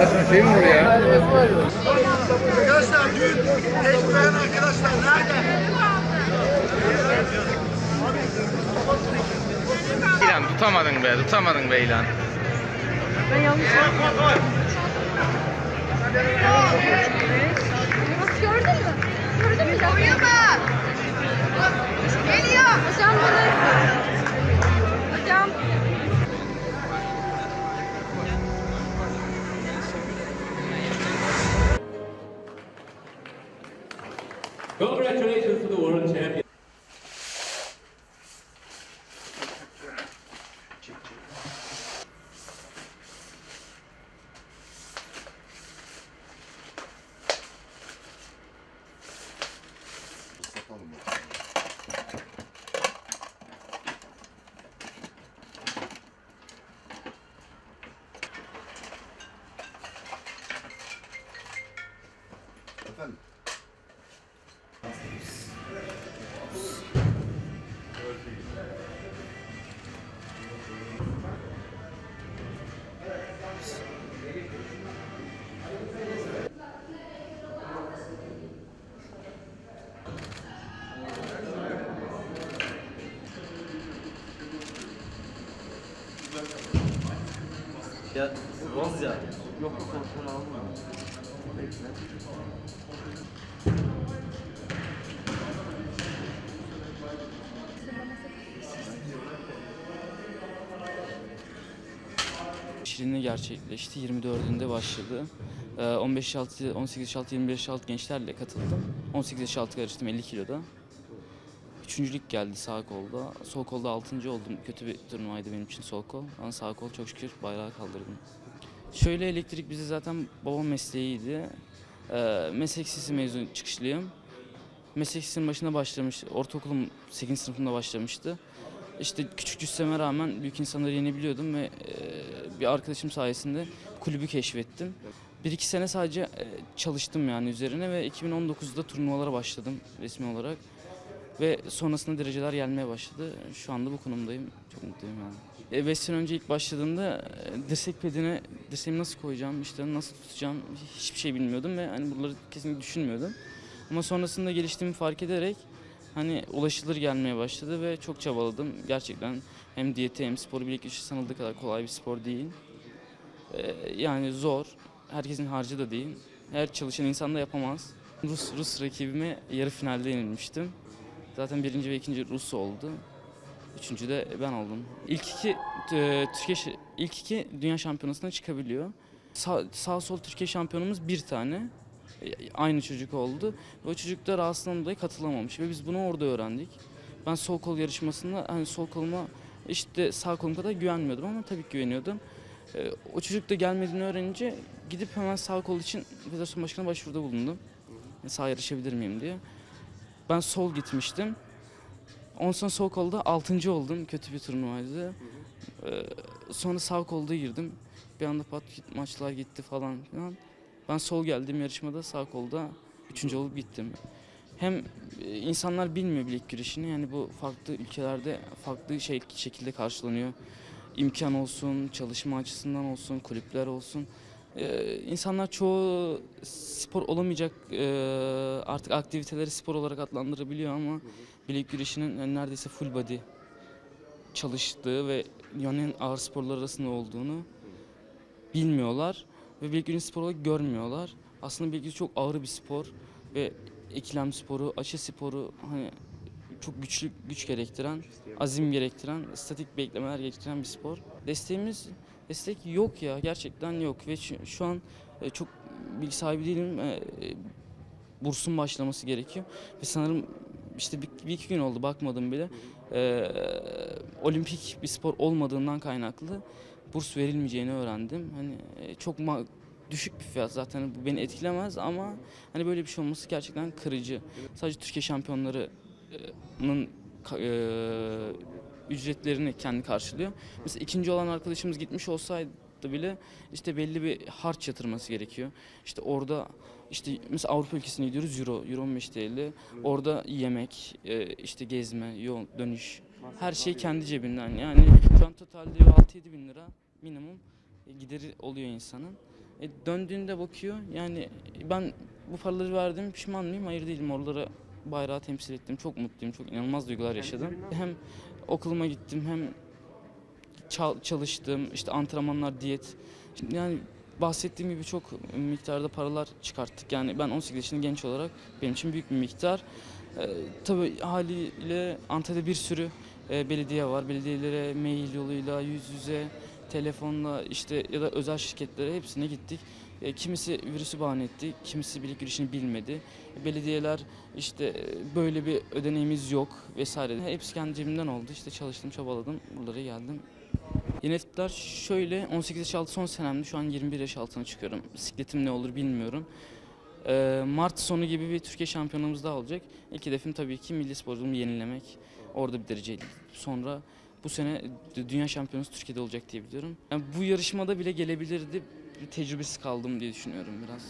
Arkadaşlar şey mi oluyor ya? Arkadaşlar düğün eşmeyen arkadaşlar nerede? İlan tutamadın be, tutamadın be İlan. Bak gördün mü? Gördün mü? Oraya bak. Geliyor. Congratulations to the world champion. Ya bronz ya. Yok yok sen aldın mı? Şirinli gerçekleşti. 24'ünde başladı. Ee, 15 yaş altı, 18 yaş altı, 25 yaş altı gençlerle katıldım. 18 yaş altı yarıştım 50 kiloda. Üçüncülük geldi sağ kolda. Sol kolda altıncı oldum. Kötü bir turnuvaydı benim için sol kol. Ama sağ kol çok şükür bayrağı kaldırdım. Şöyle elektrik bize zaten babam mesleğiydi. Ee, meslek lisesi mezun çıkışlıyım. Meslek lisesinin başına başlamış. Ortaokulum 8. sınıfında başlamıştı. İşte küçük cüsseme rağmen büyük insanları yenebiliyordum ve e, bir arkadaşım sayesinde kulübü keşfettim. Bir iki sene sadece e, çalıştım yani üzerine ve 2019'da turnuvalara başladım resmi olarak. Ve sonrasında dereceler gelmeye başladı. Şu anda bu konumdayım. Çok mutluyum yani. 5 sene önce ilk başladığımda e, dirsek pedine dirseğimi nasıl koyacağım, işte nasıl tutacağım hiçbir şey bilmiyordum ve hani buraları kesinlikle düşünmüyordum. Ama sonrasında geliştiğimi fark ederek hani ulaşılır gelmeye başladı ve çok çabaladım. Gerçekten hem diyeti hem sporu birlikte sanıldığı kadar kolay bir spor değil. Ee, yani zor. Herkesin harcı da değil. Her çalışan insan da yapamaz. Rus, Rus rakibime yarı finalde yenilmiştim. Zaten birinci ve ikinci Rus oldu. Üçüncü de ben oldum. İlk iki e, Türkiye ilk iki dünya şampiyonasına çıkabiliyor. Sağ, sağ sol Türkiye şampiyonumuz bir tane. E, Aynı çocuk oldu. Ve o çocuk da rahatsızlığından dolayı katılamamış ve biz bunu orada öğrendik. Ben sol kol yarışmasında hani sol koluma işte sağ kolum kadar güvenmiyordum ama tabii ki güveniyordum. E, o çocuk da gelmediğini öğrenince gidip hemen sağ kol için federasyon başkanına başvuruda bulundum. Sağ yarışabilir miyim diye. Ben sol gitmiştim. Ondan sonra sol kolda 6. oldum. Kötü bir turnuvaydı. Ee, sonra sağ kolda girdim. Bir anda pat maçlar gitti falan filan. Ben sol geldiğim yarışmada sağ kolda 3. olup gittim. Hem e, insanlar bilmiyor bilek güreşini. Yani bu farklı ülkelerde farklı şey, şekilde karşılanıyor. İmkan olsun, çalışma açısından olsun, kulüpler olsun. Ee, insanlar çoğu spor olamayacak e, artık aktiviteleri spor olarak adlandırabiliyor ama bilek güreşinin yani neredeyse full body çalıştığı ve en ağır sporlar arasında olduğunu bilmiyorlar ve bilek güreşi spor olarak görmüyorlar. Aslında bilek güreşi çok ağır bir spor ve ikilem sporu, açı sporu hani çok güçlü güç gerektiren, azim gerektiren, statik beklemeler gerektiren bir spor. Desteğimiz destek yok ya gerçekten yok ve şu, şu an e, çok bilgi sahibi değilim. E, e, bursun başlaması gerekiyor ve sanırım işte bir, bir iki gün oldu bakmadım bile. E, olimpik bir spor olmadığından kaynaklı burs verilmeyeceğini öğrendim. Hani e, çok düşük bir fiyat zaten bu beni etkilemez ama hani böyle bir şey olması gerçekten kırıcı. Sadece Türkiye şampiyonlarının ka- e, ücretlerini kendi karşılıyor. Mesela ikinci olan arkadaşımız gitmiş olsaydı bile işte belli bir harç yatırması gerekiyor. İşte orada işte mesela Avrupa ülkesine gidiyoruz euro, euro 15 TL. Orada yemek, e, işte gezme, yol, dönüş her şey kendi cebinden. Yani şu an totalde 6-7 bin lira minimum gideri oluyor insanın. E, döndüğünde bakıyor yani ben bu paraları verdim pişman mıyım? Hayır değilim. Oralara bayrağı temsil ettim. Çok mutluyum. Çok inanılmaz duygular yaşadım. Hem okuluma gittim hem çal- çalıştım. işte antrenmanlar, diyet. Yani bahsettiğim gibi çok miktarda paralar çıkarttık. Yani ben 18 yaşında genç olarak benim için büyük bir miktar. Ee, tabii haliyle Antalya'da bir sürü e, belediye var. Belediyelere mail yoluyla, yüz yüze, telefonla işte ya da özel şirketlere hepsine gittik. E, kimisi virüsü bahane etti, kimisi bilek girişini bilmedi. Belediyeler işte e, böyle bir ödeneğimiz yok vesaire. Hepsi kendi cebimden oldu. İşte çalıştım, çabaladım, buralara geldim. Yeni hedefler şöyle 18 yaş altı son senemde şu an 21 yaş altına çıkıyorum. Bisikletim ne olur bilmiyorum. Mart sonu gibi bir Türkiye şampiyonamız daha olacak. İlk hedefim tabii ki milli sporculuğumu yenilemek. Orada bir derece sonra bu sene dü- dünya şampiyonası Türkiye'de olacak diye biliyorum. Yani bu yarışmada bile gelebilirdi. Tecrübesiz kaldım diye düşünüyorum biraz.